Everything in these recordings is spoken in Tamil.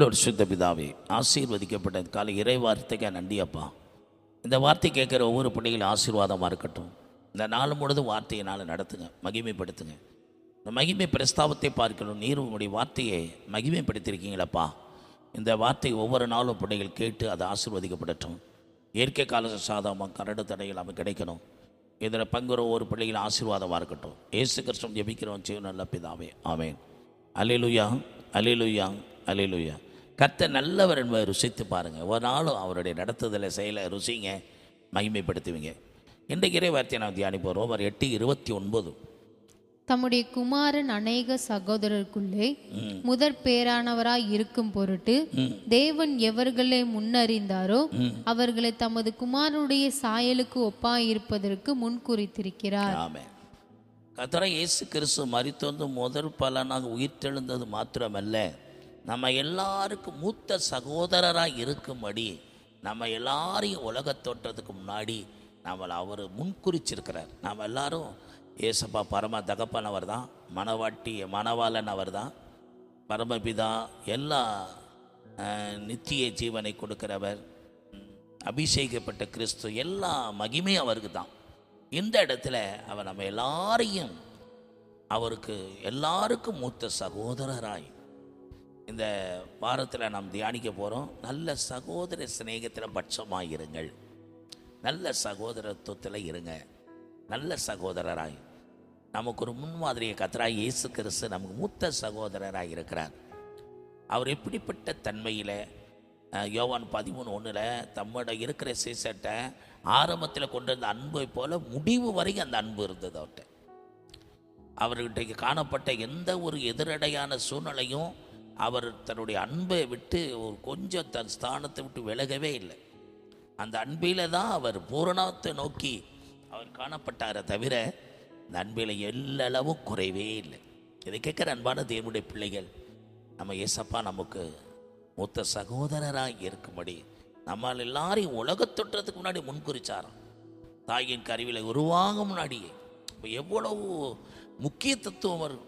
ஒரு சுத்த பிதாவே ஆசீர்வதிக்கப்பட்ட காலை இறை வார்த்தைக்கு நன்றி அப்பா இந்த வார்த்தை கேட்குற ஒவ்வொரு பிள்ளைகளும் ஆசீர்வாதமாக இருக்கட்டும். இந்த நாள் முழுதும் வார்த்தையினால் நடத்துங்க மகிமைப்படுத்துங்க. இந்த மகிமை பிரஸ்தாபத்தை பார்க்கணும். நீர் உங்களுடைய வார்த்தையை மகிமைப்படுத்தியிருக்கீங்களப்பா. இந்த வார்த்தை ஒவ்வொரு நாளும் பிள்ளைகள் கேட்டு அதை ஆசீர்வதிக்கப்படட்டும். இயற்கை கால சாதமும் கரடு தடைகள் அவன் கிடைக்கணும். இதில் பங்குற ஒவ்வொரு பிள்ளைகளும் ஆசீர்வாதமாக இருக்கட்டும். ஏசு கிருஷ்ணன் ஜெபிக்கிறோம் செய்ய நல்ல பிதாவே. ஆமேன். அலிலுயா அலிலுயா அலிலுயா கர்த்த நல்லவர் என்பதை ருசித்து பாருங்கள் ஒரு நாளும் அவருடைய நடத்துதலை செயலை ருசிங்க மகிமைப்படுத்துவீங்க. இன்றைக்கு இறை வார்த்தையை நான் தியானிப்போம். ரோமர் எட்டு இருபத்தி ஒன்பது. தம்முடைய குமாரன் அநேக சகோதரருக்குள்ளே முதற் பேரானவராய் இருக்கும் பொருட்டு தேவன் எவர்களை முன்னறிந்தாரோ அவர்களை தமது குமாரனுடைய சாயலுக்கு ஒப்பாயிருப்பதற்கு முன்குறித்திருக்கிறார் ஆமென். கத்தரை இயேசு கிறிஸ்து மரித்து வந்து முதல் பலனாக உயிர்த்தெழுந்தது மாத்திரமல்ல. நம்ம எல்லாருக்கும் மூத்த சகோதரராக இருக்கும்படி நம்ம எல்லாரையும் உலக தோற்றத்துக்கு முன்னாடி நம்மளை அவர் முன்குறிச்சிருக்கிறார். நம்ம எல்லாரும் ஏசப்பா பரம தகப்பனவர் தான் மணவாட்டி மணவாளன் அவர் தான் பரமபிதா எல்லா நித்திய ஜீவனை கொடுக்கிறவர் அபிஷேகப்பட்ட கிறிஸ்து எல்லா மகிமையும் அவருக்கு தான். இந்த இடத்துல அவர் நம்ம எல்லாரையும் அவருக்கு எல்லாருக்கும் மூத்த சகோதரராய் இந்த வாரத்தில் நாம் தியானிக்க போகிறோம் நல்ல சகோதர சிநேகத்தில் பட்சமாக இருங்கள். நல்ல சகோதரத்துவத்தில் இருங்க. நல்ல சகோதரராய். நமக்கு ஒரு முன்மாதிரியை கத்தராய் இயேசு கிறிஸ்து நமக்கு மூத்த சகோதரராக இருக்கிறார். அவர் எப்படிப்பட்ட தன்மையில் யோவான் பதிமூணு ஒன்றில் தம்மோட இருக்கிற சீசட்டை ஆரம்பத்தில் கொண்டு வந்த அன்பை போல முடிவு வரைக்கும் அந்த அன்பு இருந்தது அவர்கிட்ட. அவர்கிட்ட காணப்பட்ட எந்த ஒரு எதிரடையான சூழ்நிலையும் அவர் தன்னுடைய அன்பை விட்டு ஒரு கொஞ்சம் தன் ஸ்தானத்தை விட்டு விலகவே இல்லை. அந்த அன்பில தான் அவர் பூரணத்தை நோக்கி அவர் காணப்பட்டாரே தவிர இந்த அன்பில் எல்லளவும் குறைவே இல்லை. இதை கேட்குற அன்பான தேவனுடைய பிள்ளைகள் நம்ம ஏசப்பா நமக்கு மூத்த சகோதரராக இருக்கும்படி நம்மால் எல்லாரையும் உலகத்தொற்றத்துக்கு முன்னாடி முன்குறிச்சாராம். தாயின் கருவியில் உருவாகும் முன்னாடியே. இப்போ எவ்வளவு முக்கியத்துவம் வரும்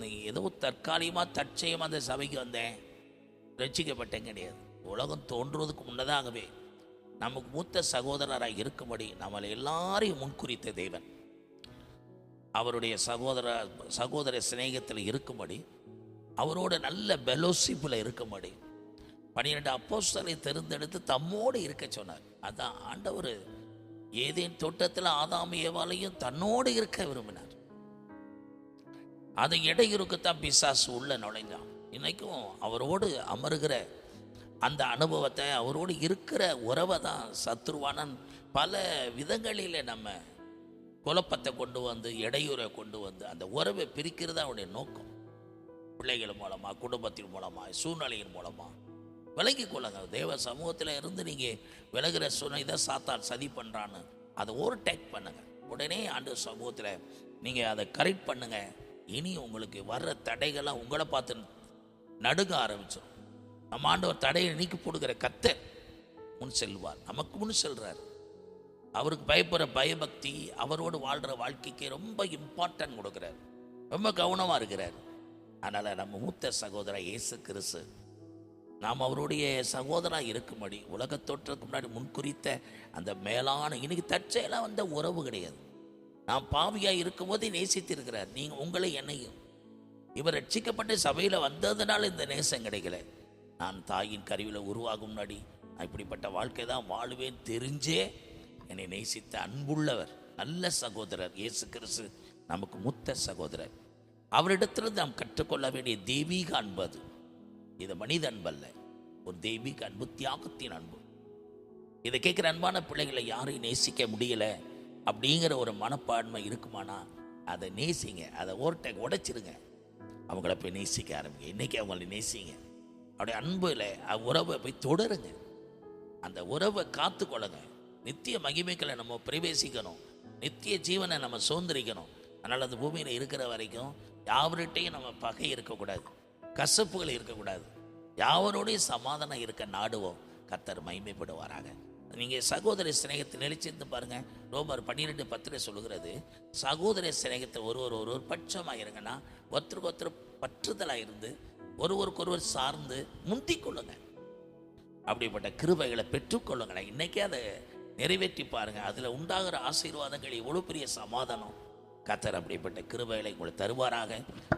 நீ ஏதோ தற்காலிகமாக தற்சயமாக அந்த சபைக்கு வந்தேன். ரட்சிக்கப்பட்டேன் கிடையாது. உலகம் தோன்றுவதற்கு முன்னதாகவே நமக்கு மூத்த சகோதரராக இருக்கும்படி நம்மளை எல்லாரையும் முன்குறித்த தேவன். அவருடைய சகோதர சகோதர சிநேகத்தில் இருக்கும்படி அவரோட நல்ல பெலோசிப்பில் இருக்கும்படி பன்னிரெண்டு அப்போஸ்தலை தேர்ந்தெடுத்து தம்மோடு இருக்க சொன்னார். அதான் ஆண்டவர் ஏதேன் தோட்டத்தில் ஆதாம் ஏவாலையும் தன்னோடு இருக்க விரும்பினார். அது இடையூறுக்குத்தான் பிசாசு உள்ளே நுழைஞ்சான் இன்னைக்கும் அவரோடு அமருகிற அந்த அனுபவத்தை அவரோடு இருக்கிற உறவை தான் சத்ருவானன் பல விதங்களில் நம்ம குழப்பத்தை கொண்டு வந்து இடையூறை கொண்டு வந்து அந்த உறவை பிரிக்கிறது அவனுடைய நோக்கம். பிள்ளைகள் மூலமாக குடும்பத்தின் மூலமாக சூழ்நிலையின் மூலமாக விலகி கொள்ளுங்க. தேவ சமூகத்தில் இருந்து நீங்கள் விலகிற சூழ்நிலை இதை சாத்தான் சதி பண்ணுறான்னு அதை ஓவர்டேக் பண்ணுங்கள் உடனே ஆண்டு சமூகத்தில் நீங்கள் அதை கரெக்ட் பண்ணுங்கள் இனி உங்களுக்கு வர்ற தடைகள்லாம் உங்களை பார்த்து நடுங்க ஆரம்பிச்சிடும் நம்ம ஆண்டவர் தடையை நீக்கி போடுகிற கத்தர் முன் செல்வார். நமக்கு முன் செல்றார். அவருக்கு பயப்படுற பயபக்தி அவரோடு வாழ்கிற வாழ்க்கைக்கு ரொம்ப இம்பார்ட்டன்ட் கொடுக்குறார். ரொம்ப கவனமாக இருக்கிறார். அதனால் நம்ம மூத்த சகோதரர் இயேசு கிறிஸ்து நாம் அவருடைய சகோதராக இருக்கும்படி உலகத் தோற்றத்துக்கு முன்னாடி முன்குறித்த அந்த மேலான இன்னைக்கு தற்செயலாக வந்த உறவு கிடையாது. நான் பாவியாக இருக்கும்போதே நேசித்திருக்கிறார். நீங்கள் உங்களை என்னையும். இவர் ரட்சிக்கப்பட்டு சபையில் வந்ததுனால இந்த நேசம் கிடைக்கல. நான் தாயின் கருவியில் உருவாகும் முன்னாடி நான் இப்படிப்பட்ட வாழ்க்கை தான் வாழுவேன் தெரிஞ்சே என்னை நேசித்த அன்புள்ளவர் நல்ல சகோதரர் இயேசு கிறிஸ்து நமக்கு முத்த சகோதரர். அவரிடத்திலிருந்து நாம் கற்றுக்கொள்ள வேண்டிய தெய்வீக அன்பு அது. இது மனித அன்பல்ல ஒரு தெய்வீக அன்பு தியாகத்தின் அன்பு. இதை கேட்குற அன்பான பிள்ளைகளை யாரையும் நேசிக்க முடியல. அப்படிங்கிற ஒரு மனப்பான்மை இருக்குமானா அதை நேசிங்க. அதை ஓர்டை உடைச்சிருங்க. அவங்கள போய் நேசிக்க ஆரம்பிங்க. இன்னைக்கு அவங்கள நேசிங்க. அப்படியே அன்புல உறவை போய் தொடருங்க. அந்த உறவை காத்துக்கொள்ளுங்க. நித்திய மகிமைகளை நம்ம பிரவேசிக்கணும். நித்திய ஜீவனை நம்ம சுதந்திரிக்கணும். அதனால் அந்த பூமியில் இருக்கிற வரைக்கும் யாவர்கிட்டையும் நம்ம பகை இருக்கக்கூடாது. கசப்புகள் இருக்கக்கூடாது. யாவரோடையும் சமாதானம் இருக்க நாடுவோம். கத்தர் மகிமைப்படுவாராக. நீங்கள் சகோதர சிநேகத்தை நிலைச்சிருந்து பாருங்கள் ரோமர் பன்னிரெண்டு பத்தில் சொல்லுகிறது சகோதர சிநேகத்தை ஒருவர் ஒருவர் பட்சமாக இருங்கன்னா ஒருத்தருக்கு ஒருத்தர் பற்றுதலாக இருந்து ஒருவருக்கொருவர் சார்ந்து முந்திக் கொள்ளுங்க அப்படிப்பட்ட கிருபைகளை பெற்றுக்கொள்ளுங்களேன் இன்றைக்கே அதை நிறைவேற்றி பாருங்கள் அதில் உண்டாகிற ஆசீர்வாதங்கள் எவ்வளோ பெரிய சமாதானம். கத்தர் அப்படிப்பட்ட கிருபைகளை உங்களுக்கு தருவாராக.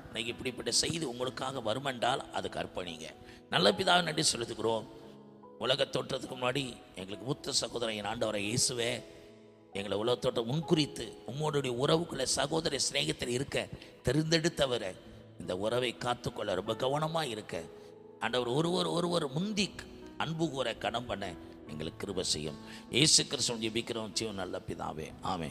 இன்னைக்கு இப்படிப்பட்ட செய்தி உங்களுக்காக வருமென்றால் அதுக்கு அர்ப்பணிங்க. நல்ல பிதாவை நன்றி செலுத்துகிறோம். உலக தோற்றத்துக்கு முன்னாடி எங்களுக்கு மூத்த சகோதரன் என் ஆண்டவரை இயேசுவே எங்களை உலகத்தோட்ட முன்குறித்து உம்மோடைய உறவுக்குள்ள சகோதர சிநேகத்தில் இருக்க தெரிந்தெடுத்தவரை இந்த உறவை காத்துக்கொள்ள ரொம்ப கவனமாக இருக்க. ஆண்டவர் ஒருவர் ஒருவர் முந்தி அன்பு கூற கடம் பண்ண எங்களுக்கு கிருப செய்யும். இயேசு கிருஷ்ணன் ஜெபிக்கிறோம். ஜீவன் நல்ல பிதாவே. ஆமே